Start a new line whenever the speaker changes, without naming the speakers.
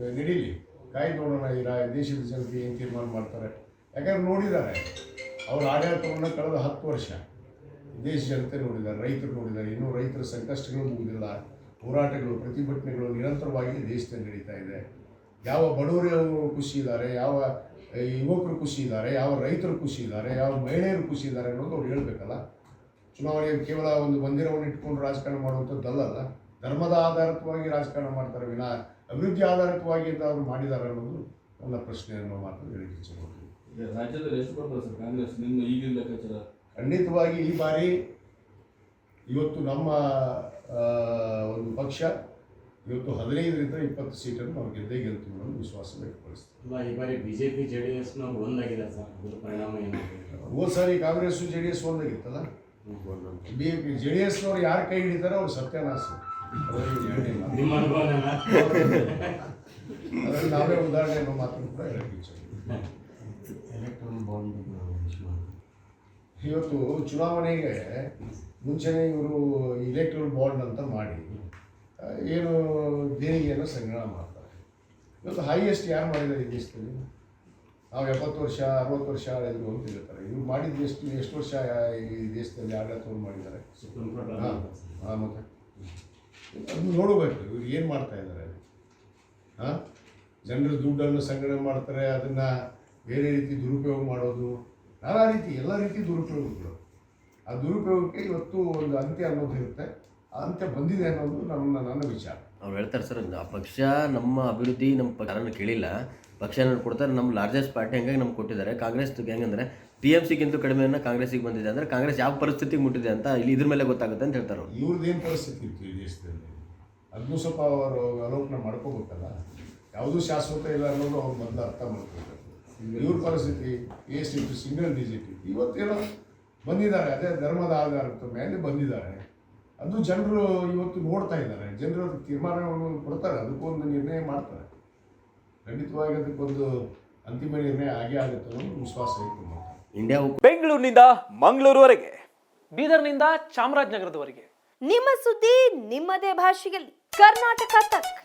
ನಡೀಲಿ. ಕಾಯ್ದು ನೋಡೋಣ ಈ ದೇಶದ ಜನತೆ ಏನು ತೀರ್ಮಾನ ಮಾಡ್ತಾರೆ. ಯಾಕಂದ್ರೆ ನೋಡಿದ್ದಾರೆ, ಅವ್ರ ಆಡಳಿತವನ್ನು ಕಳೆದ ಹತ್ತು ವರ್ಷ ದೇಶ ಜನತೆ ನೋಡಿದ್ದಾರೆ, ರೈತರು ನೋಡಿದ್ದಾರೆ. ಇನ್ನೂ ರೈತರ ಸಂಕಷ್ಟಗಳು ಮುಗಿದಿಲ್ಲ. ಹೋರಾಟಗಳು, ಪ್ರತಿಭಟನೆಗಳು ನಿರಂತರವಾಗಿ ದೇಶದಲ್ಲಿ ನಡೀತಾ ಇದೆ. ಯಾವ ಬಡವರು ಖುಷಿ ಇದ್ದಾರೆ, ಯಾವ ಯುವಕರು ಖುಷಿ ಇದ್ದಾರೆ, ಯಾವ ರೈತರು ಖುಷಿ ಇದ್ದಾರೆ, ಯಾವ ಮಹಿಳೆಯರು ಖುಷಿ ಇದ್ದಾರೆ ಅನ್ನೋದು ಅವ್ರು ಹೇಳ್ಬೇಕಲ್ಲ. ಚುನಾವಣೆ ಕೇವಲ ಒಂದು ಮಂದಿರವನ್ನು ಇಟ್ಕೊಂಡು ರಾಜಕಾರಣ ಮಾಡುವಂಥದ್ದಲ್ಲ ಧರ್ಮದ ಆಧಾರಿತವಾಗಿ ರಾಜಕಾರಣ ಮಾಡ್ತಾರೆ ವಿನ. ಅಭಿವೃದ್ಧಿ ಆಧಾರಿತವಾಗಿ ಅಂತ ಅವರು ಮಾಡಿದ್ದಾರೆ ಅನ್ನೋದು ನನ್ನ ಪ್ರಶ್ನೆ ಅನ್ನೋ ಮಾತು ಹೇಳಿಕೆ ಇಚ್ಛೆ ಪಡ್ತೀನಿ.
ಈಗ ರಾಜ್ಯದಲ್ಲಿ ಎಷ್ಟು ಬರ್ತಾರೆ ಸರ್ ಕಾಂಗ್ರೆಸ್ ನಿಮ್ಮ ಈಗಿನ ಲೆಕ್ಕಾಚಾರ?
ಖಂಡಿತವಾಗಿ ಈ ಬಾರಿ ಇವತ್ತು ನಮ್ಮ ಒಂದು ಪಕ್ಷ ಇವತ್ತು ಹದಿನೈದರಿಂದ ಇಪ್ಪತ್ತು ಸೀಟನ್ನು ನಾವು ಗೆದ್ದೇ ಗೆಲ್ತೀವಿ ಅನ್ನೋ ವಿಶ್ವಾಸ ವ್ಯಕ್ತಪಡಿಸ್ತೀವಿ.
ಈ ಬಾರಿ ಬಿ ಜೆ ಡಿ ಎಸ್ನವ್ರು ಒಂದಾಗಿದೆ ಸರ್ ಅದರ ಪರಿಣಾಮ ಏನು?
ಹೋದ ಸಾರಿ ಕಾಂಗ್ರೆಸ್ಸು ಜೆ ಡಿ ಎಸ್ ಒಂದಾಗಿತ್ತಲ್ಲ? ಬಿ ಜೆ ಡಿ ಎಸ್ನವ್ರು ಯಾರು ಕೈ ಹಿಡಿತಾರೋ ಅವ್ರು ಸತ್ಯನಾಶ.
ನಿಮ್ಮ ಅನುಭವನ
ನಾವೇ ಉದಾಹರಣೆ ಮಾತನ್ನು ಕೂಡ
ಎಲೆಕ್ಟ್ರಾನ್ ಬಾಂಡ್
ಇವತ್ತು ಚುನಾವಣೆಗೆ ಮುಂಚೆನೇ ಇವರು ಇಲೆಕ್ಟ್ರಲ್ ಬಾಂಡ್ ಅಂತ ಮಾಡಿ ಏನು ದೇಣಿಗೆಯನ್ನು ಸಂಗ್ರಹ ಮಾಡ್ತಾರೆ. ಇವತ್ತು ಹೈಯೆಸ್ಟ್ ಯಾರು ಮಾಡಿದ್ದಾರೆ ಈ ದೇಶದಲ್ಲಿ? ನಾವು ಎಪ್ಪತ್ತು ವರ್ಷ ಅರವತ್ತು ವರ್ಷ ಆಳಿದ್ರು ಅಂತ ಹೇಳ್ತಾರೆ. ಇವ್ರು ಮಾಡಿದ್ದು ಎಷ್ಟು ಎಷ್ಟು ವರ್ಷ ಈ ದೇಶದಲ್ಲಿ ಆಡಳಿತವನ್ನು ಮಾಡಿದ್ದಾರೆ?
ಸುಪ್ರೀಂ ಕೋರ್ಟ್
ಹಾಂ ಹಾಂ ಮತ್ತೆ? ಅದನ್ನ ನೋಡಬೇಕು, ಇವ್ರು ಏನು ಮಾಡ್ತಾ ಇದ್ದಾರೆ ಹಾಂ? ಜನರ ದುಡ್ಡನ್ನು ಸಂಗ್ರಹಣೆ ಮಾಡ್ತಾರೆ, ಅದನ್ನು ಬೇರೆ ರೀತಿ ದುರುಪಯೋಗ ಮಾಡೋದು. ನಾನಾ ರೀತಿ, ಎಲ್ಲ ರೀತಿ ದುರುಪಯೋಗಗಳು. ಆ ದುರುಪಯೋಗಕ್ಕೆ ಇವತ್ತು ಒಂದು ಅಂತ್ಯ ಅನ್ನೋದು ಇರುತ್ತೆ. ಆ ಅಂತ್ಯ ಬಂದಿದೆ ಅನ್ನೋದು ನನ್ನ ನನ್ನ ವಿಚಾರ.
ಅವ್ರು ಹೇಳ್ತಾರೆ ಸರ್, ಆ ಪಕ್ಷ ನಮ್ಮ ಅಭಿವೃದ್ಧಿ, ನಮ್ಮ ಪಕ್ಷ ಕೇಳಿಲ್ಲ. ಪಕ್ಷ ಏನಾದ್ರು ಕೊಡ್ತಾರೆ. ನಮ್ಮ ಲಾರ್ಜೆಸ್ಟ್ ಪಾರ್ಟಿ ಹಂಗಾಗಿ ನಮ್ಗೆ ಕೊಟ್ಟಿದ್ದಾರೆ. ಕಾಂಗ್ರೆಸ್ ಹೆಂಗಂದ್ರೆ ಪಿ ಎಂ ಸಿಗಿಂತ ಕಡಿಮೆಯನ್ನು ಕಾಂಗ್ರೆಸ್ಸಿಗೆ ಬಂದಿದೆ ಅಂದರೆ, ಕಾಂಗ್ರೆಸ್ ಯಾವ ಪರಿಸ್ಥಿತಿಗೆ ಮುಟ್ಟಿದೆ ಅಂತ ಇಲ್ಲಿ ಇದ್ರ ಮೇಲೆ ಗೊತ್ತಾಗುತ್ತೆ ಅಂತ ಹೇಳ್ತಾರೆ ಅವರು.
ಇವ್ರದ್ದೇನು ಪರಿಸ್ಥಿತಿ ಇತ್ತು ಈ ದೇಶದಲ್ಲಿ? ಅದನ್ನು ಸ್ವಲ್ಪ ಅವರು ಅವಲೋಕನ ಮಾಡ್ಕೋಬೇಕಲ್ಲ. ಯಾವುದೂ ಶಾಶ್ವತ ಇಲ್ಲ ಅನ್ನೋದು ಅವ್ರು ಮೊದಲು ಅರ್ಥ ಮಾಡ್ಕೋಬೇಕು. ಇವ್ರ ಪರಿಸ್ಥಿತಿ ಎಷ್ಟಿತ್ತು ಸಿಂಗಲ್ ಡಿಜಿಟ್ ಇತ್ತು ಇವತ್ತೇನೋ ಬಂದಿದ್ದಾರೆ, ಅದೇ ಧರ್ಮದ ಆಧಾರದ ಮೇಲೆ ಬಂದಿದ್ದಾರೆ. ಅದು ಜನರು ಇವತ್ತು ನೋಡ್ತಾ ಇದ್ದಾರೆ. ಜನರು ತೀರ್ಮಾನವನ್ನು ಕೊಡ್ತಾರೆ, ಅದಕ್ಕೊಂದು ನಿರ್ಣಯ ಮಾಡ್ತಾರೆ. ಖಂಡಿತವಾಗಿ ಅದಕ್ಕೊಂದು ಅಂತಿಮ ನಿರ್ಣಯ ಆಗೇ ಆಗುತ್ತೆ ಅನ್ನೋ ವಿಶ್ವಾಸ ಇತ್ತು
ಇಂಡಿಯಾ
ಬೆಂಗಳೂರಿನಿಂದ ಮಂಗಳೂರುವರೆಗೆ ಬೀದರ್ನಿಂದ ಚಾಮರಾಜನಗರದವರೆಗೆ.
ನಿಮ್ಮ ಸುದ್ದಿ ನಿಮ್ಮದೇ ಭಾಷೆಯಲ್ಲಿ. ಕರ್ನಾಟಕ ತಕ್.